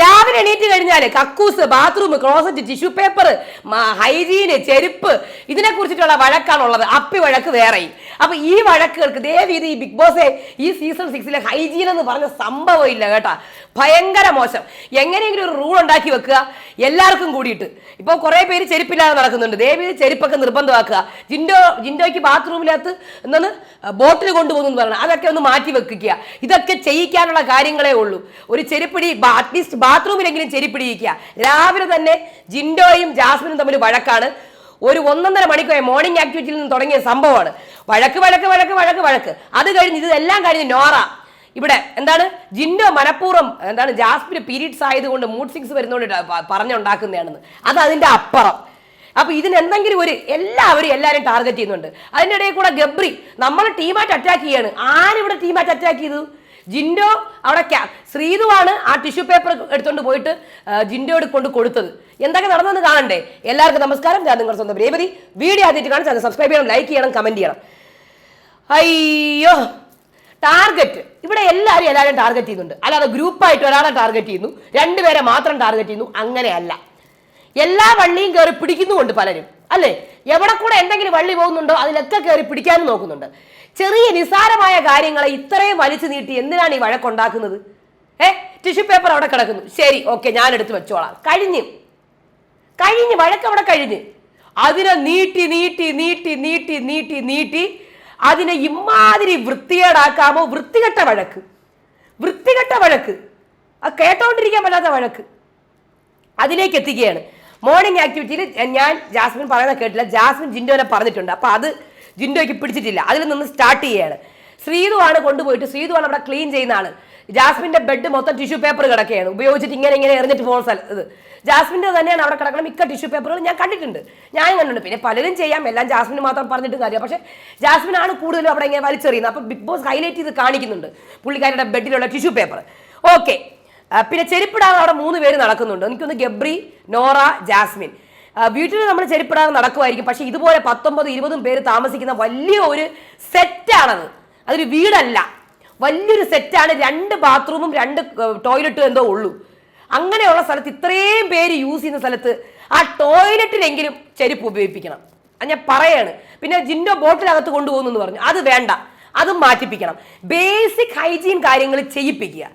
രാവിലെ എണീറ്റ് കഴിഞ്ഞാൽ കക്കൂസ് bathroom closet tissue paper hygiene ചെരുപ്പ് ഇതിനെ കുറിച്ചിട്ടുള്ള വഴക്കാണുള്ളത് അപ്പി വഴക്ക് വേറെയും. അപ്പൊ ഈ വഴക്കുകൾക്ക് ദേവീത് ഈ ബിഗ് ബോസെ ഈ സീസൺ സിക്സിലെ ഹൈജീൻ എന്ന് പറഞ്ഞ സംഭവം ഇല്ല കേട്ടാ. ഭയങ്കര മോശം. എങ്ങനെയെങ്കിലും ഒരു റൂൾ ഉണ്ടാക്കി വെക്കുക. എല്ലാവർക്കും കൂടിയിട്ട്. ഇപ്പൊ കുറെ പേര് ചെരുപ്പില്ലാതെ നടക്കുന്നുണ്ട്. ദേവി ചെരുപ്പൊക്കെ നിർബന്ധമാക്കുക. ജിൻഡോ ജിൻഡോയ്ക്ക് ബാത്റൂമിനകത്ത് എന്താണ് ബോട്ടിൽ കൊണ്ടുപോകുന്നു എന്ന് പറയണം അതൊക്കെ ഒന്ന് മാറ്റി വെക്കുക. ഇതൊക്കെ ചെയ്യിക്കാനുള്ള കാര്യങ്ങളേ ഉള്ളൂ. ഒരു ചെരുപ്പിടി അറ്റ്ലീസ്റ്റ് ബാത്റൂമിലെങ്കിലും ചെരിപ്പിടിയിരിക്കുക രാവിലെ തന്നെ ജിൻഡോയും ജാസ്മിനും തമ്മിൽ വഴക്കാണ്. ഒരു ഒന്നൊന്നര മണിക്കൂർ മോർണിംഗ് ആക്ടിവിറ്റിയിൽ നിന്ന് തുടങ്ങിയ സംഭവമാണ്. വഴക്ക് വഴക്ക് വഴക്ക് വഴക്ക് വഴക്ക്. അത് കഴിഞ്ഞ് ഇതെല്ലാം കഴിഞ്ഞ് നോറ. ഇവിടെ എന്താണ്? ജിൻഡോ മനഃപൂർവം എന്താണ്? ജാസ്മിന് പീരീഡ്സ് ആയതുകൊണ്ട് മൂഡ് സിക്സ് വരുന്നതുകൊണ്ട് പറഞ്ഞുണ്ടാക്കുന്നതാണെന്ന്. അത് അതിന്റെ അപ്പുറം. അപ്പൊ ഇതിന് എന്തെങ്കിലും ഒരു എല്ലാവരും എല്ലാവരും ടാർഗറ്റ് ചെയ്യുന്നുണ്ട്. അതിന്റെ ഇടയിൽ കൂടെ ഗബ്രി നമ്മൾ ടീമായിട്ട് അറ്റാക്ക് ചെയ്യാണ്. ഇവിടെ ടീമായിട്ട് അറ്റാക്ക് ചെയ്തു? ജിൻഡോ അവിടെ ശ്രീതുവാണ് ആ ടിഷ്യൂ പേപ്പർ എടുത്തുകൊണ്ട് പോയിട്ട് ജിൻഡോ ജിൻഡോയോട് കൊണ്ട് കൊടുത്തത്. എന്തൊക്കെ നടന്നെന്ന് കാണണ്ടേ? എല്ലാവർക്കും നമസ്കാരം. ഞാൻ നിങ്ങളുടെ സ്വന്തം രേവതി. വീഡിയോ ആദ്യമായിട്ട് കാണാൻ ചാനൽ സബ്സ്ക്രൈബ് ചെയ്യണം ലൈക്ക് ചെയ്യണം കമന്റ് ചെയ്യണം. അയ്യോ ടാർഗറ്റ് ഇവിടെ എല്ലാവരും എല്ലാവരും ടാർഗറ്റ് ചെയ്യുന്നുണ്ട്. അല്ലാതെ ഗ്രൂപ്പായിട്ട് ഒരാളെ ടാർഗറ്റ് ചെയ്യുന്നു. രണ്ടുപേരെ മാത്രം ടാർഗറ്റ് ചെയ്യുന്നു. അങ്ങനെയല്ല. എല്ലാ വള്ളിയും കയറി പിടിക്കുന്നുമുണ്ട് പലരും. അല്ലേ? എവിടെ കൂടെ എന്തെങ്കിലും വള്ളി പോകുന്നുണ്ടോ അതിലൊക്കെ കയറി പിടിക്കാനും നോക്കുന്നുണ്ട്. ചെറിയ നിസാരമായ കാര്യങ്ങളെ ഇത്രയും വലിച്ചു നീട്ടി എന്തിനാണ് ഈ വഴക്കുണ്ടാക്കുന്നത്? ഏ? ടിഷ്യൂ പേപ്പർ അവിടെ കിടക്കുന്നു. ശരി ഓക്കെ ഞാൻ എടുത്ത് വെച്ചോളാം. കഴിഞ്ഞു. കഴിഞ്ഞ് വഴക്ക് അവിടെ കഴിഞ്ഞ്. അതിനെ നീട്ടി നീട്ടി നീട്ടി നീട്ടി നീട്ടി നീട്ടി അതിനെ ഇമാതിരി വൃത്തികേടാക്കാമോ? വൃത്തികെട്ട വഴക്ക്. വൃത്തികെട്ട വഴക്ക്. ആ കേട്ടോണ്ടിരിക്കാൻ പറ്റാത്ത വഴക്ക്. അതിലേക്ക് എത്തിക്കുകയാണ്. മോർണിംഗ് ആക്ടിവിറ്റിയിൽ ഞാൻ ജാസ്മിൻ പറയുന്നത് കേട്ടില്ല. ജാസ്മിൻ ജിൻഡോനെ പറഞ്ഞിട്ടുണ്ട്. അപ്പൊ അത് ജിൻഡോയ്ക്ക് പിടിച്ചിട്ടില്ല. അതിൽ നിന്ന് സ്റ്റാർട്ട് ചെയ്യാണ്. ശ്രീതു ആണ് കൊണ്ടുപോയിട്ട് ശ്രീതു ആണ് അവിടെ ക്ലീൻ ചെയ്യുന്ന ആൾ. ജാസ്മിന്റെ ബെഡ് മൊത്തം ടിഷ്യൂ പേപ്പർ കിടക്കുകയാണ്. ഉപയോഗിച്ചിട്ട് ഇങ്ങനെ ഇങ്ങനെ എറിഞ്ഞിട്ട് പോകുന്ന സ്ഥലം ഇത്. ജാസ്മിന്റെ തന്നെയാണ് അവിടെ കിടക്കുന്ന മിക്ക ടിഷ്യൂ പേപ്പറുകൾ ഞാൻ കണ്ടിട്ടുണ്ട്. ഞാൻ കണ്ടിട്ടുണ്ട്. പിന്നെ പലരും ചെയ്യാം. എല്ലാം ജാസ്മിന് മാത്രം പറഞ്ഞിട്ട് കാര്യം പക്ഷേ ജാസ്മിനാണ് കൂടുതലും അവിടെ ഇങ്ങനെ വലിച്ചെറിയുന്നത്. അപ്പൊ ബിഗ് ബോസ് ഹൈലൈറ്റ് ചെയ്ത് കാണിക്കുന്നുണ്ട് പുള്ളിക്കാരുടെ ബെഡിലുള്ള ടിഷ്യൂ പേപ്പർ ഓക്കെ പിന്നെ ചെരുപ്പിടാതെ അവിടെ മൂന്ന് പേര് നടക്കുന്നുണ്ട്. എനിക്കൊന്ന് ഗബ്രി നോറ ജാസ്മിൻ. വീട്ടിൽ നമ്മൾ ചെരുപ്പിടാതെ നടക്കുമായിരിക്കും. പക്ഷെ ഇതുപോലെ പത്തൊമ്പത് ഇരുപതും പേര് താമസിക്കുന്ന വലിയ ഒരു സെറ്റാണത്. അതൊരു വീടല്ല. വലിയൊരു സെറ്റാണ്. രണ്ട് ബാത്റൂമും രണ്ട് ടോയ്ലറ്റും എന്തോ ഉള്ളൂ. അങ്ങനെയുള്ള സ്ഥലത്ത് ഇത്രയും പേര് യൂസ് ചെയ്യുന്ന സ്ഥലത്ത് ആ ടോയ്ലറ്റിലെങ്കിലും ചെരുപ്പ് ഉപയോഗിപ്പിക്കണം. അത് ഞാൻ പറയാണ്. പിന്നെ ജിൻഡോ ബോട്ടിലകത്ത് കൊണ്ടുപോകുന്നു എന്ന് പറഞ്ഞു. അത് വേണ്ട. അതും മാറ്റിപ്പിക്കണം. ബേസിക് ഹൈജീൻ കാര്യങ്ങൾ ചെയ്യിപ്പിക്കുക.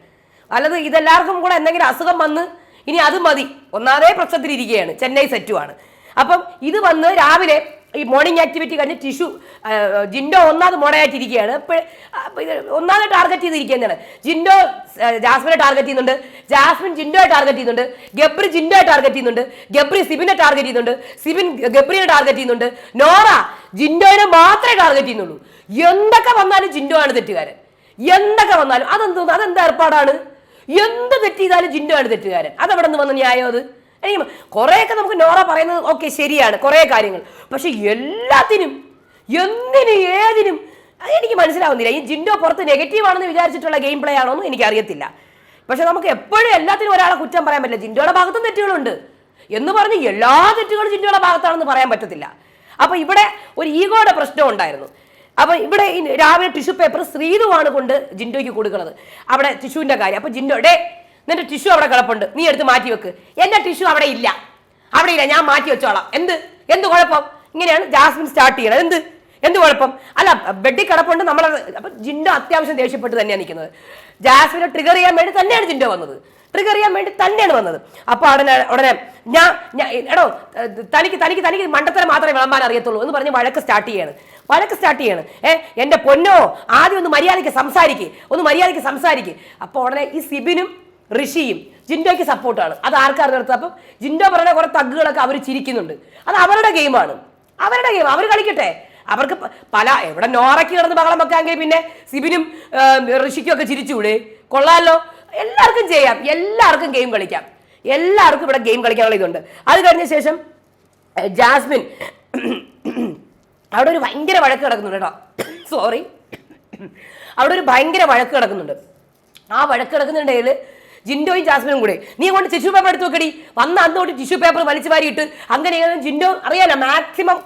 അല്ലാതെ ഇതെല്ലാവർക്കും കൂടെ എന്തെങ്കിലും അസുഖം വന്ന് ഇനി അത് മതി. ഒന്നാമതേ പ്രശ്നത്തിലിരിക്കുകയാണ്. ചെന്നൈ സെറ്റുമാണ് അപ്പം ഇത് വന്ന് രാവിലെ ഈ മോർണിംഗ് ആക്ടിവിറ്റി കഴിഞ്ഞ് ടിഷ്യൂ ജിൻഡോ ഒന്നാമത് മോഡയായിട്ടിരിക്കുകയാണ്. ഒന്നാമത് ടാർഗറ്റ് ചെയ്തിരിക്കുകയാണ് ജിൻഡോ ജാസ്മിനെ ടാർഗറ്റ് ചെയ്യുന്നുണ്ട്. ജാസ്മിൻ ജിൻഡോയെ ടാർഗറ്റ് ചെയ്യുന്നുണ്ട്. ഗബ്രി ജിൻഡോയെ ടാർഗറ്റ് ചെയ്യുന്നുണ്ട്. ഗബ്രി സിബിനെ ടാർഗറ്റ് ചെയ്യുന്നുണ്ട്. സിബിൻ ഗബ്രിനെ ടാർഗറ്റ് ചെയ്യുന്നുണ്ട്. നോറ ജിൻഡോയിനെ മാത്രമേ ടാർഗറ്റ് ചെയ്യുന്നുള്ളൂ. എന്തൊക്കെ വന്നാലും ജിൻഡോ ആണ് തെറ്റുകാരൻ. എന്തൊക്കെ വന്നാലും അതെന്തോ അതെന്ത് ഏർപ്പാടാണ്? എന്ത് തെറ്റ് ചെയ്താലും ജിന്നുവാണ് തെറ്റുകാരൻ. അതവിടെ നിന്ന് വന്ന ന്യായം അത്? എനിക്ക് കുറേയൊക്കെ നമുക്ക് നോറ പറയുന്നത് ഓക്കെ ശരിയാണ് കുറേ കാര്യങ്ങൾ. പക്ഷെ എല്ലാത്തിനും എന്തിനും ഏതിനും എനിക്ക് മനസ്സിലാവുന്നില്ല. ഈ ജിൻഡോ പുറത്ത് നെഗറ്റീവാണെന്ന് വിചാരിച്ചിട്ടുള്ള ഗെയിം പ്ലേ ആണോ എന്ന് എനിക്ക് അറിയത്തില്ല പക്ഷെ നമുക്ക് എപ്പോഴും എല്ലാത്തിനും ഒരാളെ കുറ്റം പറയാൻ പറ്റില്ല. ജിൻഡോയുടെ ഭാഗത്തും തെറ്റുകളുണ്ട്. എന്ന് പറഞ്ഞ് എല്ലാ തെറ്റുകളും ജിൻഡോയുടെ ഭാഗത്താണെന്ന് പറയാൻ പറ്റത്തില്ല. അപ്പോൾ ഇവിടെ ഒരു ഈഗോയുടെ പ്രശ്നം ഉണ്ടായിരുന്നു. അപ്പൊ ഇവിടെ രാവിലെ ടിഷ്യൂ പേപ്പർ ശ്രീനുവാണ് കൊണ്ട് ജിൻഡോയ്ക്ക് കൊടുക്കുന്നത്. അവിടെ ടിഷ്യൂവിന്റെ കാര്യം. അപ്പൊ ജിൻഡോ ഡേ നിന്റെ ടിഷ്യൂ അവിടെ കിടപ്പുണ്ട്. നീ എടുത്ത് മാറ്റി വെക്ക്. എന്റെ ടിഷ്യൂ അവിടെ ഇല്ല. അവിടെ ഇല്ല. ഞാൻ മാറ്റി വെച്ചോളാം. എന്ത്? എന്ത് കുഴപ്പം? ഇങ്ങനെയാണ് ജാസ്മിൻ സ്റ്റാർട്ട് ചെയ്യണത്. എന്ത്? എന്ത് കുഴപ്പം? അല്ല ബെഡിൽ കിടപ്പുണ്ട് നമ്മൾ അപ്പൊ ജിൻഡോ അത്യാവശ്യം ദേഷ്യപ്പെട്ട് തന്നെയാണ് നിൽക്കുന്നത്. ജാസ്മിനെ ട്രിഗർ ചെയ്യാൻ വേണ്ടി തന്നെയാണ് ജിൻഡോ വന്നത്. ട്രിഗർ ചെയ്യാൻ വേണ്ടി തന്നെയാണ് വന്നത്. അപ്പൊ ഉടനെ ഉടനെ ഞാൻ എടോ തനിക്ക് തനിക്ക് തനിക്ക് മണ്ടത്തരം മാത്രമേ വിളമ്പാൻ അറിയത്തുള്ളൂ എന്ന് പറഞ്ഞ് വഴക്ക് സ്റ്റാർട്ട് ചെയ്യാണ്. വഴക്ക് സ്റ്റാർട്ട് ചെയ്യാണ്. ഏ എന്റെ പൊന്നോ ആദ്യം ഒന്ന് മര്യാദയ്ക്ക് സംസാരിക്ക്. ഒന്ന് മര്യാദയ്ക്ക് സംസാരിക്ക്. അപ്പോൾ ഉടനെ ഈ സിബിനും ഋഷിയും ജിൻഡോയ്ക്ക് സപ്പോർട്ടാണ് അത് ആർക്കാർ നിർത്തുക അപ്പം ജിൻഡോ പറയുന്ന കുറേ തഗ്ഗുകളൊക്കെ അവർ ചിരിക്കുന്നുണ്ട്. അത് അവരുടെ ഗെയിമാണ് അവരുടെ ഗെയിം അവർ കളിക്കട്ടെ. അവർക്ക് പല എവിടെ നോറയ്ക്ക് കിടന്ന് ബഹളം വെക്കാമെങ്കിൽ പിന്നെ സിബിനും ഋഷിക്കും ഒക്കെ ചിരിച്ചുകൂടെ. കൊള്ളാമല്ലോ എല്ലാവർക്കും ചെയ്യാം. എല്ലാവർക്കും ഗെയിം കളിക്കാം. എല്ലാവർക്കും ഇവിടെ ഗെയിം കളിക്കാനുള്ള ഇതുണ്ട്. അത് കഴിഞ്ഞ ശേഷം ജാസ്മിൻ അവിടെ ഒരു ഭയങ്കര വഴക്ക് കിടക്കുന്നുണ്ട് കേട്ടോ. സോറി അവിടെ ഒരു ഭയങ്കര വഴക്ക് കിടക്കുന്നുണ്ട്. ആ വഴക്ക് കിടക്കുന്നുണ്ടെങ്കിൽ ജിൻഡോയും ജാസ്മിനും കൂടെ. നീ കൊണ്ട് ടിഷ്യൂ പേപ്പർ എടുത്ത് വെക്കടി വന്ന അന്നോട്ട് ടിഷ്യൂ പേപ്പർ വലിച്ചു വാരിയിട്ട് അങ്ങനെ ജിൻഡോ അറിയാലോ മാക്സിമം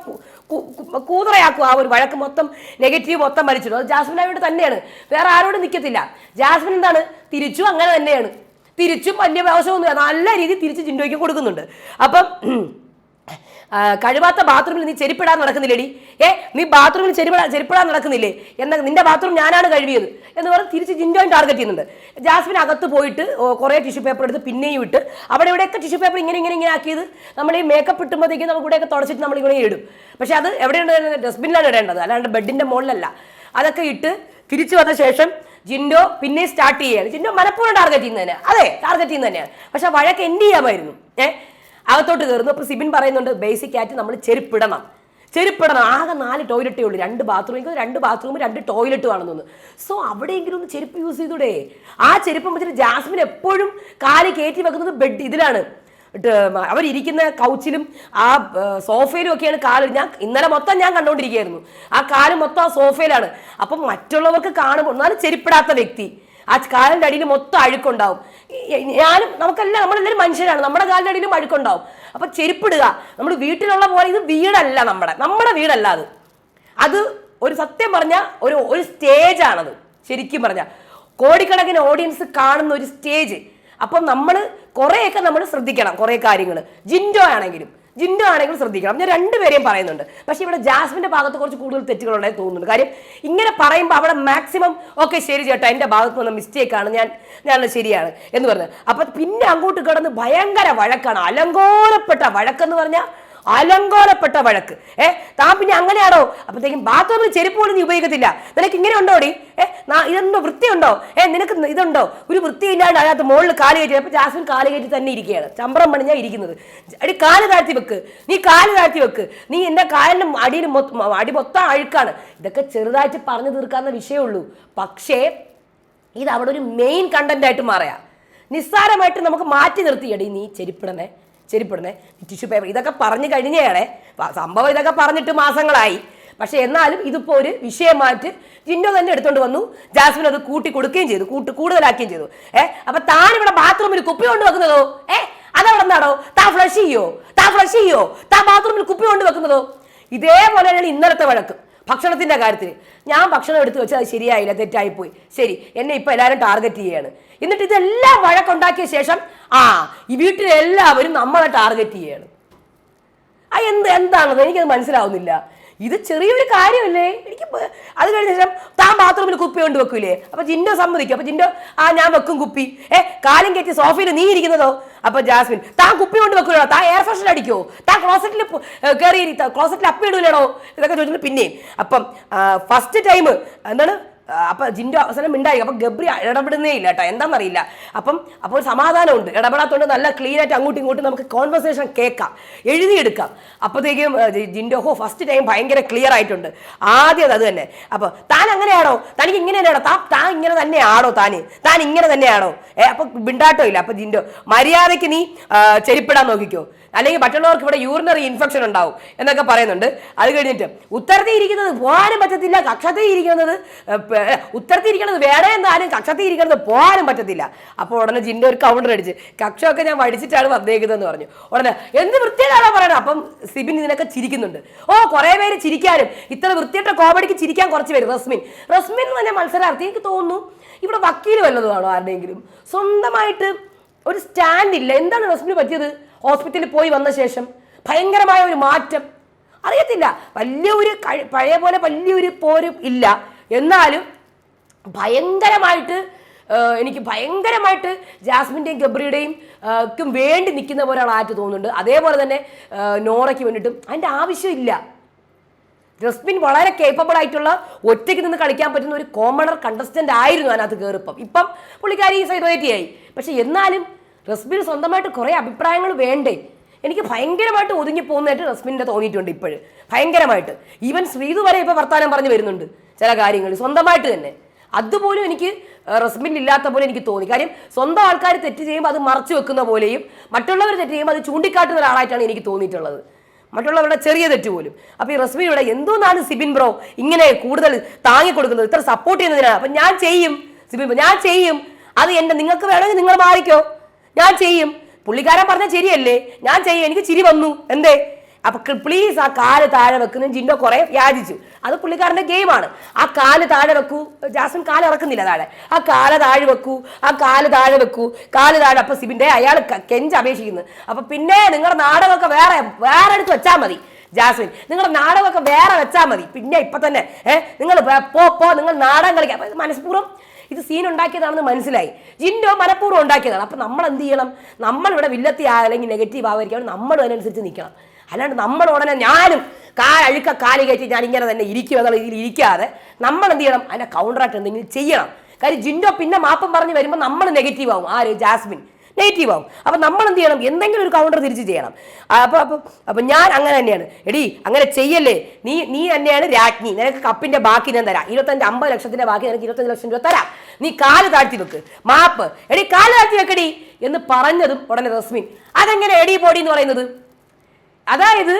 കൂതറയാക്കും ആ ഒരു വഴക്ക് മൊത്തം നെഗറ്റീവ് മൊത്തം വലിച്ചിടും അത് ജാസ്മിൻ ആയോട് തന്നെയാണ്. വേറെ ആരോടും നിൽക്കത്തില്ല ജാസ്മിൻ എന്താണ്? തിരിച്ചു അങ്ങനെ തന്നെയാണ്. തിരിച്ചും വലിയ ഒന്നും നല്ല രീതിയിൽ തിരിച്ച് ജിൻഡോയ്ക്ക് കൊടുക്കുന്നുണ്ട്. അപ്പം കഴിവാത്ത ബാത്റൂമിൽ നീ ചെരിപ്പിടാൻ നടക്കുന്നില്ലേടി? ഏ നീ ബാത്റൂമിൽ ചെരിപ്പിടാൻ ചെരിപ്പിടാൻ നടക്കുന്നില്ലേ? എന്നാ നിന്റെ ബാത്റൂം ഞാനാണ് കഴിവിയത് എന്ന് പറഞ്ഞ് തിരിച്ച് ജിൻഡോയും ടാർഗറ്റ് ചെയ്യുന്നുണ്ട്. ജാസ്മിൻ അകത്ത് പോയിട്ട് കുറേ ടിഷ്യൂ പേപ്പർ എടുത്ത് പിന്നെയും ഇട്ട് അവിടെ ഇവിടെയൊക്കെ ടിഷ്യൂ പേപ്പർ ഇങ്ങനെ ഇങ്ങനെ ഇങ്ങനെ ആക്കിയത്. നമ്മൾ ഈ മേക്കപ്പ് ഇട്ടുമ്പോഴത്തേക്കും നമുക്ക് ഇവിടെയൊക്കെ തുടച്ചിട്ട് നമ്മൾ ഇങ്ങനെ ഇടും. പക്ഷേ അത് എവിടെയാണ് ഡസ്റ്റ്ബിനിലാണ് ഇടേണ്ടത്. അല്ലാണ്ട് ബെഡിന്റെ മുകളിലല്ല. അതൊക്കെ ഇട്ട് തിരിച്ചു വന്ന ശേഷം ജിൻഡോ പിന്നെ സ്റ്റാർട്ട് ചെയ്യുകയാണ് ജിൻഡോ മനഃപൂർവം ടാർഗറ്റ് ചെയ്യുന്നതന്നെ. അതെ ടാർഗറ്റ് ചെയ്യുന്നത് പക്ഷേ വഴക്ക് എൻഡ് ചെയ്യാമായിരുന്നു? ഏ അകത്തോട്ട് കയറുന്നു. അപ്പൊ സിബിൻ പറയുന്നുണ്ട് ബേസിക് ആയിട്ട് നമ്മൾ ചെരുപ്പിടണം. ചെരുപ്പിടണം. ആകെ നാല് ടോയ്ലറ്റേ ഉള്ളൂ. രണ്ട് ബാത്റൂം എനിക്ക് രണ്ട് ബാത്റൂം രണ്ട് ടോയ്ലറ്റ് വേണമെന്ന് സോ അവിടെയെങ്കിലും ഒന്ന് ചെരുപ്പ് യൂസ് ചെയ്തൂടെ? ആ ചെരുപ്പം വെച്ചിട്ട് ജാസ്മിൻ എപ്പോഴും കാൽ കയറ്റി വെക്കുന്നത് ബെഡ് ഇതിലാണ്. അവരിരിക്കുന്ന കൗച്ചിലും ആ സോഫയിലും ഒക്കെയാണ് കാൽ. ഞാൻ ഇന്നലെ മൊത്തം ഞാൻ കണ്ടുകൊണ്ടിരിക്കുകയായിരുന്നു ആ കാൽ മൊത്തം ആ സോഫയിലാണ് അപ്പം മറ്റുള്ളവർക്ക് കാണുമ്പോൾ എന്നാലും ചെരുപ്പിടാത്ത വ്യക്തി. ആ കാലിന്റെ അടിയിൽ മൊത്തം അഴുക്കുണ്ടാവും. ഞാനും നമുക്കെല്ലാം നമ്മളെല്ലാവരും മനുഷ്യരാണ്. നമ്മുടെ കാലിന്റെ അടിയിലും അഴുക്കുണ്ടാവും. അപ്പം ചെരുപ്പിടുക. നമ്മൾ വീട്ടിലുള്ള പോലെ ഇത് വീടല്ല നമ്മുടെ. നമ്മുടെ വീടല്ല അത്. അത് ഒരു സത്യം പറഞ്ഞ ഒരു ഒരു സ്റ്റേജാണത് ശരിക്കും പറഞ്ഞാൽ കോടിക്കണക്കിന് ഓഡിയൻസ് കാണുന്ന ഒരു സ്റ്റേജ് അപ്പം നമ്മൾ കുറേയൊക്കെ നമ്മൾ ശ്രദ്ധിക്കണം. കുറേ കാര്യങ്ങൾ ജിൻഡോ ആണെങ്കിലും. ജിൻഡോ ആണെങ്കിലും ശ്രദ്ധിക്കണം. ഞാൻ രണ്ടുപേരെയും പറയുന്നുണ്ട്. പക്ഷെ ഇവിടെ ജാസ്മിന്റെ ഭാഗത്ത് കുറച്ച് കൂടുതൽ തെറ്റുകളുണ്ടായി തോന്നുന്നുണ്ട്. കാര്യം ഇങ്ങനെ പറയുമ്പോൾ അവിടെ മാക്സിമം ഓക്കെ ശരി ചേട്ടാ എന്റെ ഭാഗത്ത് മിസ്റ്റേക്ക് ആണ്. ഞാൻ ഞാൻ ശരിയാണ്. എന്ന് പറഞ്ഞു. അപ്പം പിന്നെ അങ്ങോട്ട് കിടന്ന് ഭയങ്കര വഴക്കാണ്. അലങ്കോലപ്പെട്ട വഴക്കെന്ന് പറഞ്ഞാൽ അലങ്കോലപ്പെട്ട വഴക്ക്. ഏ താൻ പിന്നെ അങ്ങനെയാണോ? അപ്പോഴത്തേക്കും ബാത്റൂമിൽ ചെരുപ്പ് പോലും നീ ഉപയോഗിക്കത്തില്ല. നിനക്ക് ഇങ്ങനെ ഉണ്ടോടി ഏ ഇതെന്തോ വൃത്തിയുണ്ടോ? ഏ നിനക്ക് ഇതുണ്ടോ? ഒരു വൃത്തിയില്ലാണ്ട് അതിനകത്ത് മുകളിൽ കാൽ കയറ്റി അപ്പൊ ജാസ്മിൻ കാൽ കയറ്റി തന്നെ ഇരിക്കുകയാണ്. ചമ്പ്രം പണിഞ്ഞാ ഇരിക്കുന്നത്. അടി കാൽ താഴ്ത്തി വെക്ക്. നീ കാൽ താഴ്ത്തി വെക്ക്. നീ എന്റെ കാലിന്റെ അടിയിൽ അടി മൊത്തം അഴുക്കാണ്. ഇതൊക്കെ ചെറുതായിട്ട് പറഞ്ഞു തീർക്കാവുന്ന വിഷയമുള്ളൂ പക്ഷേ ഇത് അവിടെ ഒരു മെയിൻ കണ്ടന്റ് ആയിട്ട് മാറിയാ. നിസ്സാരമായിട്ട് നമുക്ക് മാറ്റി നിർത്തിയടി നീ ചെരിപ്പിടണേ. ചെരിപ്പിടണേ ടിഷ്യൂ പേപ്പർ ഇതൊക്കെ പറഞ്ഞു കഴിഞ്ഞാണേ സംഭവം ഇതൊക്കെ പറഞ്ഞിട്ട് മാസങ്ങളായി. പക്ഷേ എന്നാലും ഇതിപ്പോൾ ഒരു വിഷയമായിട്ട് ജിന്നോ തന്നെ എടുത്തുകൊണ്ട് വന്നു. ജാസ്മിൻ അത് കൂട്ടി കൊടുക്കുകയും ചെയ്തു. കൂട്ട് കൂടുതലാക്കുകയും ചെയ്തു. ഏ അപ്പൊ താൻ ഇവിടെ ബാത്റൂമിൽ കുപ്പി കൊണ്ട് വെക്കുന്നതോ? ഏ അതവിടെ നിന്നാണോ താ ഫ്ലഷ് ചെയ്യോ? താ ഫ്ലഷ് ചെയ്യോ? താ ബാത്റൂമിൽ കുപ്പി കൊണ്ട് വെക്കുന്നതോ? ഇതേപോലെയാണ് ഇന്നലത്തെ വഴക്ക്. ഭക്ഷണത്തിന്റെ കാര്യത്തിൽ. ഞാൻ ഭക്ഷണം എടുത്തു വെച്ചാൽ അത് ശരിയായില്ല തെറ്റായിപ്പോയി. ശരി എന്നെ ഇപ്പൊ എല്ലാവരും ടാർഗറ്റ് ചെയ്യാണ്. എന്നിട്ട് ഇതെല്ലാം വഴക്കുണ്ടാക്കിയ ശേഷം ആ ഈ വീട്ടിലെല്ലാവരും നമ്മളെ ടാർഗറ്റ് ചെയ്യാണ്. ആ എന്ത് എന്താണത്? എനിക്കത് മനസ്സിലാവുന്നില്ല. ഇത് ചെറിയൊരു കാര്യമല്ലേ? എനിക്ക് അത് കഴിഞ്ഞ ശേഷം താൻ ബാത്റൂമിൽ കുപ്പി കൊണ്ട് വെക്കൂലേ? അപ്പൊ ജിൻഡോ സമ്മതിക്കും. അപ്പൊ ജിൻഡോ ആ ഞാൻ വെക്കും കുപ്പി. ഏ കാലം കയറ്റി സോഫയിൽ നീ ഇരിക്കുന്നതോ? അപ്പൊ ജാസ്മിൻ താൻ കുപ്പി കൊണ്ട് വെക്കൂലോ? താൻ എയർ ഫ്രഷർ അടിക്കോ താൻ ക്ലോസറ്റിൽ കയറി ക്ലോസറ്റിൽ അപ്പിടൂലോ ഇതൊക്കെ ചോദിച്ചിട്ട് പിന്നെയും. അപ്പം ഫസ്റ്റ് ടൈം എന്താണ്? അപ്പൊ ജിൻഡോ അവസാനം മിണ്ടായി. അപ്പൊ ഗബ്രി ഇടപെടുന്നേ ഇല്ല കേട്ടോ എന്താണെന്നറിയില്ല അപ്പം അപ്പോൾ സമാധാനമുണ്ട്. ഇടപെടാത്തോണ്ട് നല്ല ക്ലീൻ ആയിട്ട് അങ്ങോട്ടും ഇങ്ങോട്ടും നമുക്ക് കോൺവെർസേഷൻ കേൾക്കാം. എഴുതിയെടുക്കാം. അപ്പോഴത്തേക്കും ജിൻഡോ ഹോ ഫസ്റ്റ് ടൈം ഭയങ്കര ക്ലിയർ ആയിട്ടുണ്ട്. ആദ്യം അത് തന്നെ. അപ്പൊ താൻ അങ്ങനെയാണോ? തനിക്ക് ഇങ്ങനെ തന്നെയാണോ? താ താൻ ഇങ്ങനെ തന്നെയാണോ താന്? താൻ ഇങ്ങനെ തന്നെയാണോ? ഏ അപ്പൊ മിണ്ടാട്ടോ ഇല്ല അപ്പൊ ജിൻഡോ മര്യാദയ്ക്ക് നീ ചെരിപ്പിടാൻ നോക്കിക്കോ. അല്ലെങ്കിൽ മറ്റുള്ളവർക്ക് ഇവിടെ യൂറിനറി ഇൻഫെക്ഷൻ ഉണ്ടാവും എന്നൊക്കെ പറയുന്നുണ്ട്. അത് കഴിഞ്ഞിട്ട് ഉത്തരത്തിൽ ഇരിക്കുന്നത് പോകാനും പറ്റത്തില്ല കക്ഷത്തിൽ ഇരിക്കുന്നത് ഉത്തരത്തിൽ ഇരിക്കുന്നത് വേറെ എന്നാലും കക്ഷത്തിൽ ഇരിക്കുന്നത് പോകാനും പറ്റത്തില്ല. അപ്പോൾ ഉടനെ ജിന്റെ ഒരു കൗണ്ടർ അടിച്ച് കക്ഷമൊക്കെ ഞാൻ വടിച്ചിട്ടാണ് വന്നേക്കുന്നതെന്ന് പറഞ്ഞു. ഉടനെ എന്ത് വൃത്തിയിലാണോ പറയണത് അപ്പം സിബിൻ ഇതിനൊക്കെ ചിരിക്കുന്നുണ്ട്. ഓ കുറേ പേര് ചിരിക്കാനും ഇത്ര വൃത്തിയായിട്ട കോമഡിക്ക് ചിരിക്കാൻ കുറച്ച് പേര്. റസ്മിൻ റസ്മിൻ എന്ന് പറഞ്ഞാൽ മത്സരാർത്ഥി എനിക്ക് തോന്നുന്നു ഇവിടെ വക്കീൽ വല്ലതുമാണോ ആരുടെയെങ്കിലും? സ്വന്തമായിട്ട് ഒരു സ്റ്റാൻഡ് ഇല്ല. എന്താണ് റസ്മിന് പറ്റിയത്? ഹോസ്പിറ്റലിൽ പോയി വന്ന ശേഷം ഭയങ്കരമായ ഒരു മാറ്റം. അറിയത്തില്ല. വലിയ ഒരു പഴയ പോലെ വലിയൊരു പോരും ഇല്ല. എന്നാലും ഭയങ്കരമായിട്ട് എനിക്ക് ഭയങ്കരമായിട്ട് ജാസ്മിന്റെയും ഗബ്രിയുടെയും ക്കും വേണ്ടി നിൽക്കുന്ന പോലെ ആറ്റ് തോന്നുന്നുണ്ട്. അതേപോലെ തന്നെ നോറയ്ക്ക് വേണ്ടിയിട്ടും. അതിന്റെ ആവശ്യമില്ല. ജസ്മിൻ വളരെ കേപ്പബിൾ ആയിട്ടുള്ള ഒറ്റയ്ക്ക് നിന്ന് കളിക്കാൻ പറ്റുന്ന ഒരു കോമണർ കണ്ടസ്റ്റന്റ് ആയിരുന്നു അതിനകത്ത് കയറിപ്പം ഇപ്പം പുള്ളിക്കാരി ആയി. പക്ഷെ എന്നാലും റസ്മിന് സ്വന്തമായിട്ട് കുറേ അഭിപ്രായങ്ങൾ വേണ്ടേ? എനിക്ക് ഭയങ്കരമായിട്ട് ഒതുങ്ങി പോകുന്നതായിട്ട് റസ്മിന്റെ തോന്നിയിട്ടുണ്ട് ഇപ്പോഴും. ഭയങ്കരമായിട്ട്. ഈവൻ ശ്രീതു വരെ ഇപ്പോൾ വർത്താനം പറഞ്ഞു വരുന്നുണ്ട് ചില കാര്യങ്ങൾ. സ്വന്തമായിട്ട് തന്നെ. അതുപോലും എനിക്ക് റസ്മിൻ ഇല്ലാത്ത പോലെ എനിക്ക് തോന്നി. കാര്യം സ്വന്തം ആൾക്കാർ തെറ്റ് ചെയ്യുമ്പോൾ അത് മറച്ചു വെക്കുന്ന പോലെയും മറ്റുള്ളവർ തെറ്റ് ചെയ്യുമ്പോൾ അത് ചൂണ്ടിക്കാട്ടുന്ന ഒരാളായിട്ടാണ് എനിക്ക് തോന്നിയിട്ടുള്ളത്. മറ്റുള്ളവരുടെ ചെറിയ തെറ്റ് പോലും. അപ്പൊ ഈ റസ്മിയുടെ എന്തോന്നാണ് സിബിൻ ബ്രോ ഇങ്ങനെ കൂടുതൽ താങ്ങി കൊടുക്കുന്നത് ഇത്ര സപ്പോർട്ട് ചെയ്യുന്നതിനാണ് അപ്പൊ ഞാൻ ചെയ്യും. സിബിൻ ബ്രോ ഞാൻ ചെയ്യും. അത് എന്റെ നിങ്ങൾക്ക് വേണമെങ്കിൽ നിങ്ങൾ മാറിക്കോ. ഞാൻ ചെയ്യും. പുള്ളിക്കാരൻ പറഞ്ഞ ശരിയല്ലേ? ഞാൻ ചെയ്യും. എനിക്ക് ചിരി വന്നു. എന്തേ? അപ്പൊ പ്ലീസ് ആ കാൽ താഴെ വെക്കുന്ന. ജിൻഡോ കുറെ വ്യാജിച്ചു അത് പുള്ളിക്കാരന്റെ ഗെയിമാണ് ആ കാൽ താഴെ വെക്കൂ. ജാസ്മിൻ കാൽ ഇറക്കുന്നില്ല താഴെ. ആ കാൽ താഴെ വെക്കൂ. ആ കാൽ താഴെ വെക്കൂ. കാൽ താഴെ. അപ്പൊ സിബിന്റെ അയാൾ കെഞ്ച് അപേക്ഷിക്കുന്നു. അപ്പൊ പിന്നെ നിങ്ങളുടെ നാടകമൊക്കെ വേറെ വേറെ എടുത്ത് വെച്ചാൽ മതി. ജാസ്മിൻ നിങ്ങളുടെ നാടകമൊക്കെ വേറെ വെച്ചാൽ മതി. പിന്നെ ഇപ്പൊ തന്നെ ഏഹ് നിങ്ങൾ പോ പോ നിങ്ങൾ നാടകം കളിക്കാം അപ്പൊ ഇത് സീൻ ഉണ്ടാക്കിയതാണെന്ന് മനസ്സിലായി. ജിൻഡോ മനഃപൂർവം ഉണ്ടാക്കിയതാണ്. അപ്പം നമ്മൾ എന്ത് ചെയ്യണം? നമ്മൾ ഇവിടെ വില്ലത്തി അല്ലെങ്കിൽ നെഗറ്റീവ് ആവാതിരിക്കണം നമ്മൾ അതിനനുസരിച്ച് നിൽക്കണം. അല്ലാണ്ട് നമ്മൾ ഉടനെ ഞാനും കാൽ അഴുക്ക കാലി കയറ്റി ഞാൻ ഇങ്ങനെ തന്നെ ഇരിക്കുക എന്നുള്ള രീതിയിൽ ഇരിക്കാതെ നമ്മൾ എന്ത് ചെയ്യണം? അതിന്റെ കൗണ്ടറായിട്ട് എന്തെങ്കിലും ചെയ്യണം. കാര്യം ജിൻഡോ പിന്നെ മാപ്പം പറഞ്ഞ് വരുമ്പോൾ നമ്മൾ നെഗറ്റീവ് ആവും. ആര്? ജാസ്മിൻ. നെഗറ്റീവ് ആവും. അപ്പം നമ്മൾ എന്ത് ചെയ്യണം? എന്തെങ്കിലും ഒരു കൗണ്ടർ തിരിച്ച് ചെയ്യണം. അപ്പോൾ അപ്പം അപ്പം ഞാൻ അങ്ങനെ തന്നെയാണ്. എടി അങ്ങനെ ചെയ്യല്ലേ? നീ നീ തന്നെയാണ് രാജ്ഞി. നിനക്ക് കപ്പിന്റെ ബാക്കി ഞാൻ തരാം. ഇരുപത്തഞ്ച് അമ്പത് ലക്ഷത്തിന്റെ ബാക്കി നിനക്ക് ഇരുപത്തഞ്ച് ലക്ഷം രൂപ തരാം. നീ കാൽ താഴ്ത്തി വെക്ക്. മാപ്പ്. എടി കാൽ താഴ്ത്തി വെക്കടി എന്ന് പറഞ്ഞതും ഉടനെ റസ്മിൻ. അതെങ്ങനെ എടി പോടി എന്ന് പറയുന്നത്? അതായത്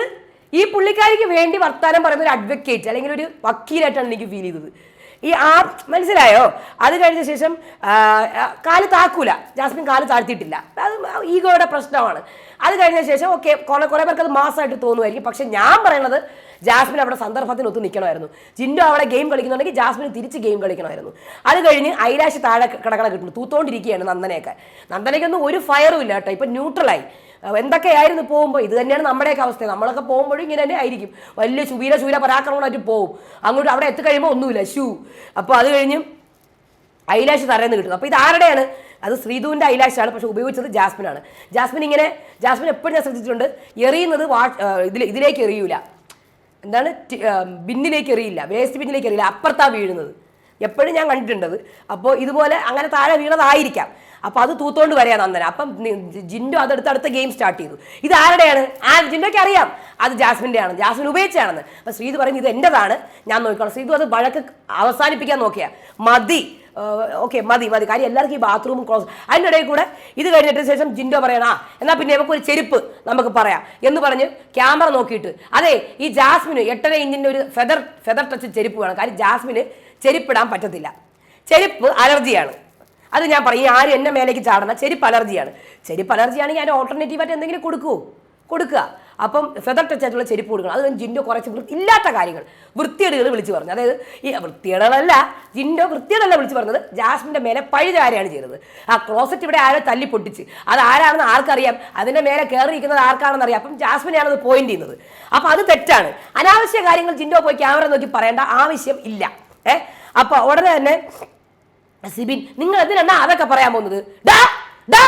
ഈ പുള്ളിക്കാരിക്ക് വേണ്ടി വർത്താനം പറയുന്ന ഒരു അഡ്വക്കേറ്റ് അല്ലെങ്കിൽ ഒരു വക്കീലായിട്ടാണ് എനിക്ക് ഫീൽ ചെയ്തത്. ഈ ആ മനസ്സിലായോ? അത് കഴിഞ്ഞ ശേഷം കാൽ താക്കൂല. ജാസ്മിൻ കാൽ താഴ്ത്തിയിട്ടില്ല. അത് ഈഗോയുടെ പ്രശ്നമാണ്. അത് കഴിഞ്ഞ ശേഷം ഓക്കെ കുറെ കുറെ പേർക്ക് അത് മാസമായിട്ട് തോന്നുമായിരിക്കും. പക്ഷെ ഞാൻ പറയണത് ജാസ്മിൻ അവിടെ സന്ദർഭത്തിന് ഒത്തു നിൽക്കണമായിരുന്നു ജിൻഡോ അവിടെ ഗെയിം കളിക്കുന്നുണ്ടെങ്കിൽ ജാസ്മിൻ തിരിച്ച് ഗെയിം കളിക്കണമായിരുന്നു. അത് കഴിഞ്ഞ് ഐരാശി താഴെ കിടക്കണ കിട്ടുന്നു തൂത്തോണ്ടിരിക്കുകയാണ് നന്ദനയൊക്കെ. നന്ദനയ്ക്കൊന്നും ഒരു ഫയറും ഇല്ല കേട്ടോ. ഇപ്പം ന്യൂട്രലായി. എന്തൊക്കെയായിരുന്നു പോകുമ്പോൾ ഇത് തന്നെയാണ് നമ്മുടെയൊക്കെ അവസ്ഥ. നമ്മളൊക്കെ പോകുമ്പോഴും ഇങ്ങനെ തന്നെ ആയിരിക്കും. വലിയ ശൂര ശൂര പരാക്രമണമായിട്ട് പോകും അങ്ങോട്ട് അവിടെ എത്തിക്കഴിയുമ്പോൾ ഒന്നുമില്ല. ഷൂ അപ്പോൾ അത് കഴിഞ്ഞ് ഐലാഷ് തരേന്ന് കിട്ടുന്നു അപ്പോൾ ഇത് ആരുടെയാണ്? അത് ശ്രീധുവിന്റെ ഐലാഷാണ്. പക്ഷെ ഉപയോഗിച്ചത് ജാസ്മിനാണ്. ജാസ്മിൻ ഇങ്ങനെ ജാസ്മിൻ എപ്പോഴും ഞാൻ ശ്രദ്ധിച്ചിട്ടുണ്ട്. എറിയുന്നത് വാ ഇതിൽ ഇതിലേക്ക് എറിയൂല. എന്താണ്? ബിന്നിലേക്ക് എറിയില്ല. വേസ്റ്റ് ബിന്നിലേക്ക് എറിയില്ല. അപ്പുറത്താണ് വീഴുന്നത്. എപ്പോഴും ഞാൻ കണ്ടിട്ടുണ്ടത്. അപ്പോൾ ഇതുപോലെ അങ്ങനെ താഴെ വീണതായിരിക്കാം. അപ്പോൾ അത് തൂത്തോണ്ട് വരെയാണ് നന്ദന അപ്പം ജിൻഡോ അതെടുത്ത് അടുത്ത ഗെയിം സ്റ്റാർട്ട് ചെയ്തു. ഇത് ആരുടെയാണ്? ആ ജിൻഡോയ്ക്ക് അറിയാം. അത് ജാസ്മിന്റെ ആണ് ജാസ്മിൻ ഉപയോഗിച്ചാണെന്ന് അപ്പം ശ്രീത് പറയുന്നത് ഇത് എന്റെതാണ് ഞാൻ നോക്കിക്കോളാം. ശ്രീതു അത് വഴക്ക് അവസാനിപ്പിക്കാൻ നോക്കിയാ. മതി. ഓക്കെ മതി മതി. കാര്യം എല്ലാവർക്കും ഈ ബാത്റൂം ക്ലോസ് അതിന്റെ ഇടയിൽ കൂടെ ഇത് കഴിഞ്ഞിട്ട് ശേഷം ജിൻഡോ പറയണ എന്നാൽ പിന്നെ നമുക്കൊരു ചെരുപ്പ് നമുക്ക് പറയാം. എന്ന് പറഞ്ഞ് ക്യാമറ നോക്കിയിട്ട്. അതെ ഈ ജാസ്മിന് എട്ടര ഇഞ്ചിന്റെ ഒരു ഫെദർ ഫെദർ ടച്ച് ചെരുപ്പ് വേണം. കാര്യം ജാസ്മിന് ചെരുപ്പിടാൻ പറ്റത്തില്ല. ചെരുപ്പ് അലർജിയാണ്. അത് ഞാൻ പറയും ആരും എന്നെ മേലേക്ക് ചാടണ ചെരുപ്പ് അലർജിയാണ്. ചെരുപ്പ് അലർജിയാണെങ്കിൽ അതിന് ഓൾട്ടർനേറ്റീവായിട്ട് എന്തെങ്കിലും കൊടുക്കുമോ കൊടുക്കുക. അപ്പം ഫെദർ ടച്ച് ആയിട്ടുള്ള ചെരുപ്പ് കൊടുക്കണം. അത് ജിൻഡോ കുറച്ച് ഇല്ലാത്ത കാര്യങ്ങൾ. വൃത്തിയേടുകൾ വിളിച്ചു പറഞ്ഞു. അതായത് ഈ വൃത്തിയേടുകളല്ല ജിൻഡോ വൃത്തിയേടല്ല വിളിച്ചു പറഞ്ഞത് ജാസ്മിന്റെ മേലെ പഴുതാരെയാണ് ചെയ്തത്? ആ ക്ലോസറ്റ് ഇവിടെ ആരോ തല്ലി പൊട്ടിച്ച്. അത് ആരാണെന്ന് ആർക്കറിയാം? അതിന്റെ മേലെ കയറി ഇരിക്കുന്നത് ആർക്കാണെന്ന് അറിയാം അപ്പം ജാസ്മിനെയാണ് അത് പോയിന്റ് ചെയ്യുന്നത്. അപ്പം അത് തെറ്റാണ്. അനാവശ്യ കാര്യങ്ങൾ ജിൻഡോ പോയി ക്യാമറ നോക്കി പറയേണ്ട ആവശ്യം ഇല്ല. ഏ? അപ്പോൾ ഉടനെ തന്നെ സിബിൻ നിങ്ങൾ എന്തിനാ അതൊക്കെ പറയാൻ പോകുന്നത്? ഡാ ഡാ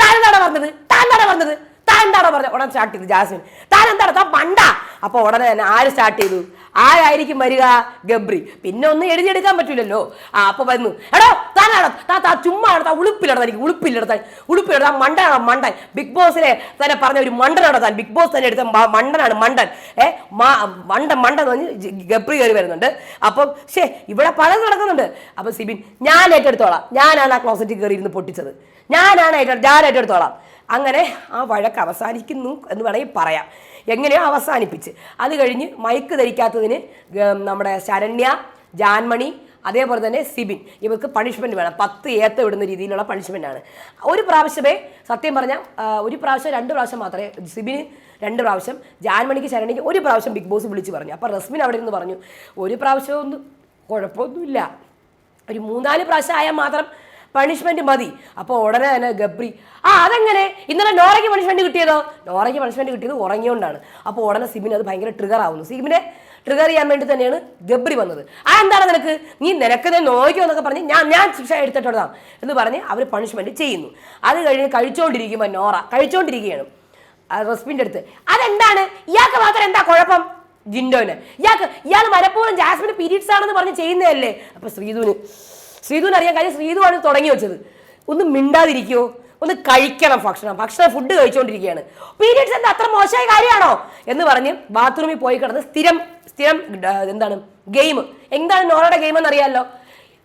താൻ എന്താണ് പറഞ്ഞത്? താൻ പറഞ്ഞത്? എന്താണ് പറഞ്ഞത് ഉടനെ സ്റ്റാർട്ട് ചെയ്തു ജാസ്മിൻ. താൻ എന്താണ് താൻ പണ്ട. അപ്പൊ ഉടനെ തന്നെ ആര് സ്റ്റാർട്ട് ചെയ്തു? ആരായിരിക്കും വരിക? ഗബ്രി. പിന്നെ ഒന്നും എഴുതിയെടുക്കാൻ പറ്റൂലല്ലോ. ആ അപ്പൊ വന്നു. എടോ താനാണോ താ താ ചുമ്മാ താ ഉളുപ്പിലെടുത്താ എനിക്ക് ഉളുപ്പിലെടുത്താൻ ഉളുപ്പിലെടുത്താ മണ്ടനാണോ മണ്ടൻ? ബിഗ് ബോസിനെ തന്നെ പറഞ്ഞ ഒരു മണ്ടനാണോ താൻ? ബിഗ് ബോസ് തന്നെ എടുത്ത മണ്ടനാണ് മണ്ടൻ. ഏ മണ്ട മണ്ടൻ മണ്ടൻ എന്ന് പറഞ്ഞ് ഗബ്രി കയറി വരുന്നുണ്ട്. അപ്പം ശേ ഇവിടെ പലതും നടക്കുന്നുണ്ട്. അപ്പൊ സിബിൻ ഞാൻ ഏറ്റെടുത്തോളാം. ഞാനാണ് ആ ക്ലോസറ്റിൽ കയറി ഇരുന്ന് പൊട്ടിച്ചത്. ഞാനാണ് ഏറ്റെടുത്ത് ഞാൻ ഏറ്റെടുത്തോളാം. അങ്ങനെ ആ വഴക്ക് അവസാനിക്കുന്നു എന്ന് വേണമെങ്കിൽ പറയാം. എങ്ങനെയോ അവസാനിപ്പിച്ച്? അത് കഴിഞ്ഞ് മൈക്ക് ധരിക്കാത്തതിന് നമ്മുടെ ശരണ്യ ജാൻമണി അതേപോലെ തന്നെ സിബിൻ ഇവർക്ക് പണിഷ്മെന്റ് വേണം. പത്ത് ഏത്ത വിടുന്ന രീതിയിലുള്ള പണിഷ്മെന്റ് ആണ്. ഒരു പ്രാവശ്യമേ സത്യം പറഞ്ഞാൽ ഒരു പ്രാവശ്യം രണ്ട് പ്രാവശ്യം മാത്രമേ സിബിന് രണ്ട് പ്രാവശ്യം ജാൻമണിക്ക് ശരണിക്ക് ഒരു പ്രാവശ്യം ബിഗ് ബോസ് വിളിച്ച് പറഞ്ഞു. അപ്പോൾ റസ്മിൻ അവിടെ നിന്ന് പറഞ്ഞു ഒരു പ്രാവശ്യമൊന്നും കുഴപ്പമൊന്നുമില്ല. ഒരു മൂന്നാൽ പ്രാവശ്യം ആയാൽ മാത്രം പണിഷ്മെന്റ് മതി. അപ്പോൾ ഉടനെ തന്നെ ഗബ്രി ആ അതെങ്ങനെ? ഇന്നലെ നോറയ്ക്ക് പണിഷ്മെന്റ് കിട്ടിയതോ? നോറയ്ക്ക് പണിഷ്മെന്റ് കിട്ടിയത് ഉറങ്ങിയോണ്ടാണ്. അപ്പോൾ ഉടനെ സിബിന് അത് ഭയങ്കര ട്രിഗർ ആവുന്നു. സിബിനെ ട്രിഗർ ചെയ്യാൻ വേണ്ടി തന്നെയാണ് ഗബ്രി വന്നത്. ആ എന്താണ് നിനക്ക്? നീ നിനക്ക് ഞാൻ നോക്കിയോ എന്നൊക്കെ പറഞ്ഞ് ഞാൻ ഞാൻ ശിക്ഷ എടുത്തിട്ടുള്ളതാണ് എന്ന് പറഞ്ഞ് അവർ പണിഷ്മെന്റ് ചെയ്യുന്നു. അത് കഴിഞ്ഞ് കഴിച്ചുകൊണ്ടിരിക്കുമ്പോൾ നോറ കഴിച്ചുകൊണ്ടിരിക്കുകയാണ് റസ്മിന്റെ അടുത്ത്. അതെന്താണ്? ഇയാൾക്ക് മാത്രം എന്താ കുഴപ്പം? ജിൻഡോന്. ഇയാൾക്ക് ഇയാൾ മനഃപൂർവം ജാസ്മിന് പീരീഡ്സ് ആണെന്ന് പറഞ്ഞ് ചെയ്യുന്നതല്ലേ? അപ്പൊ ശ്രീധുവിന് ശ്രീധുവിന് അറിയാൻ കാര്യം ശ്രീധുവാണ് തുടങ്ങി വെച്ചത്. ഒന്ന് മിണ്ടാതിരിക്കോ. ഒന്ന് കഴിക്കണം ഭക്ഷണം. ഭക്ഷണം ഫുഡ് കഴിച്ചുകൊണ്ടിരിക്കുകയാണ് പീരീഡ്സ് എന്താ? അത്ര മോശമായ കാര്യമാണോ? എന്ന് പറഞ്ഞ് ബാത്റൂമിൽ പോയി കിടന്ന് സ്ഥിരം സ്ഥിരം എന്താണ്? ഗെയിം. എന്താണ് നോറയുടെ ഗെയിം എന്നറിയാമല്ലോ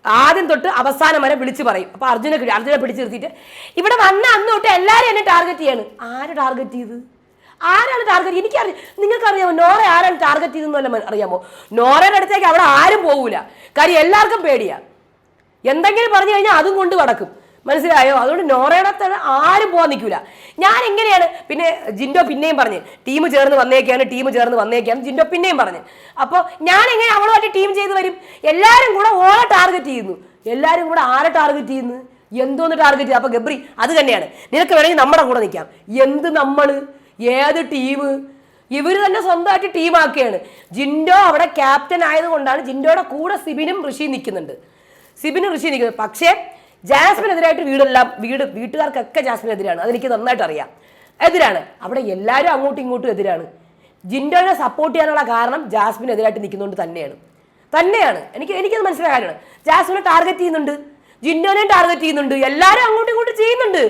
ആദ്യം തൊട്ട് അവസാനം വരെ വിളിച്ച് പറയും. അപ്പൊ അർജുനെ അർജുനെ പിടിച്ചു നിർത്തിയിട്ട് ഇവിടെ വന്ന അന്ന് തൊട്ട് എല്ലാവരും എന്നെ ടാർഗറ്റ് ചെയ്യാണ്. ആര് ടാർഗറ്റ് ചെയ്ത്? ആരാണ് ടാർഗറ്റ് എനിക്കറിയാം നിങ്ങൾക്കറിയാമോ നോറ ആരാണ് ടാർഗറ്റ് ചെയ്തെന്നല്ല അറിയാമോ? നോറയുടെ അടുത്തേക്ക് അവിടെ ആരും പോകൂല കാര്യം എല്ലാവർക്കും പേടിയാ. എന്തെങ്കിലും പറഞ്ഞു കഴിഞ്ഞാൽ അതും കൊണ്ട് കടക്കും മനസ്സിലായോ? അതുകൊണ്ട് നോറയുടെ ആരും പോകാൻ നിൽക്കില്ല ഞാൻ എങ്ങനെയാണ് പിന്നെ ജിൻഡോ പിന്നെയും പറഞ്ഞ് ടീം ചേർന്ന് വന്നേക്കാണ് ടീം ചേർന്ന് വന്നേക്കാണ് ജിൻഡോ പിന്നെയും പറഞ്ഞ്. അപ്പോൾ ഞാൻ എങ്ങനെ അവളുമായിട്ട് ടീം ചെയ്ത് വരും? എല്ലാവരും കൂടെ ഓളെ ടാർഗറ്റ് ചെയ്യുന്നു. എല്ലാവരും കൂടെ ആരെ ടാർഗറ്റ് ചെയ്യുന്നു? എന്തോന്ന് ടാർഗറ്റ് അപ്പോൾ ഗബ്രി അത് തന്നെയാണ്. നിനക്ക് വേണമെങ്കിൽ നമ്മുടെ കൂടെ നിൽക്കാം. എന്ത് നമ്മൾ ഏത് ടീം? ഇവർ തന്നെ സ്വന്തമായിട്ട് ടീമാക്കുകയാണ്. ജിൻഡോ അവിടെ ക്യാപ്റ്റൻ ആയതുകൊണ്ടാണ് ജിൻഡോയുടെ കൂടെ സിബിനും ഋഷി നിൽക്കുന്നുണ്ട്. സിബിനും ഋഷി നിൽക്കുന്നത് പക്ഷേ ജാസ്മിനെതിരായിട്ട് വീടെല്ലാം വീട് വീട്ടുകാർക്കൊക്കെ ജാസ്മിനെതിരാണ്. അതെനിക്ക് നന്നായിട്ട് അറിയാം. എതിരാണ്. അവിടെ എല്ലാവരും അങ്ങോട്ടും ഇങ്ങോട്ടും എതിരാണ്. ജിൻഡോനെ സപ്പോർട്ട് ചെയ്യാനുള്ള കാരണം ജാസ്മിനെതിരായിട്ട് നിൽക്കുന്നതുകൊണ്ട് തന്നെയാണ്. തന്നെയാണ്. എനിക്ക് എനിക്കത് മനസ്സിലായ കാര്യമാണ്. ജാസ്മിനെ ടാർഗറ്റ് ചെയ്യുന്നുണ്ട്. ജിൻഡോനെയും ടാർഗറ്റ് ചെയ്യുന്നുണ്ട്. എല്ലാവരും അങ്ങോട്ടും ഇങ്ങോട്ടും ചെയ്യുന്നുണ്ട്.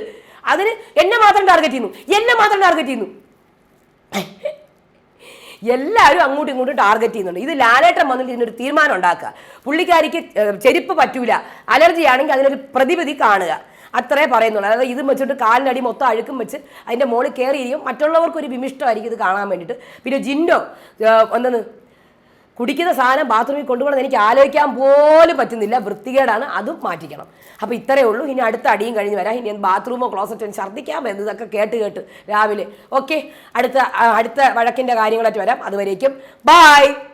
അതിന് എന്നെ മാത്രം ടാർഗറ്റ് ചെയ്യുന്നു. എന്നെ മാത്രം ടാർഗറ്റ് ചെയ്യുന്നു. എല്ലാവരും അങ്ങോട്ടും ഇങ്ങോട്ടും ടാർഗറ്റ് ചെയ്യുന്നുണ്ട്. ഇത് ലാലേട്ടൻ വന്നിട്ട് ഇതിനൊരു തീരുമാനം ഉണ്ടാക്കുക. പുള്ളിക്കാരിക്ക് ചെരുപ്പ് പറ്റൂല. അലർജി ആണെങ്കിൽ അതിനൊരു പ്രതിവിധി കാണുക. അത്രേ പറയുന്നുള്ളൂ. അതായത് ഇത് വെച്ചിട്ട് കാലിനടി മൊത്തം അഴുക്കും വെച്ച് അതിന്റെ മുകളിൽ കയറിയിരിക്കും മറ്റുള്ളവർക്ക് ഒരു വിമിഷ്ടമായിരിക്കും ഇത് കാണാൻ വേണ്ടിയിട്ട്. പിന്നെ ജിൻഡോ എന്താണ്? കുടിക്കുന്ന സാധനം ബാത്റൂമിൽ കൊണ്ടുപോകണം എനിക്ക് ആലോചിക്കാൻ പോലും പറ്റുന്നില്ല. വൃത്തികേടാണ്. അതും മാറ്റിക്കണം. അപ്പോൾ ഇത്രയേ ഉള്ളൂ. ഇനി അടുത്ത അടിയും കഴിഞ്ഞ് വരാം. ഇനി ബാത്റൂമോ ക്ലോസറ്റോ ഛർദ്ദിക്കാൻ ഇതൊക്കെ കേട്ട് കേട്ട് രാവിലെ. ഓക്കെ അടുത്ത അടുത്ത വഴക്കിന്റെ കാര്യങ്ങളായിട്ട് വരാം. അതുവരേക്കും. ബായ്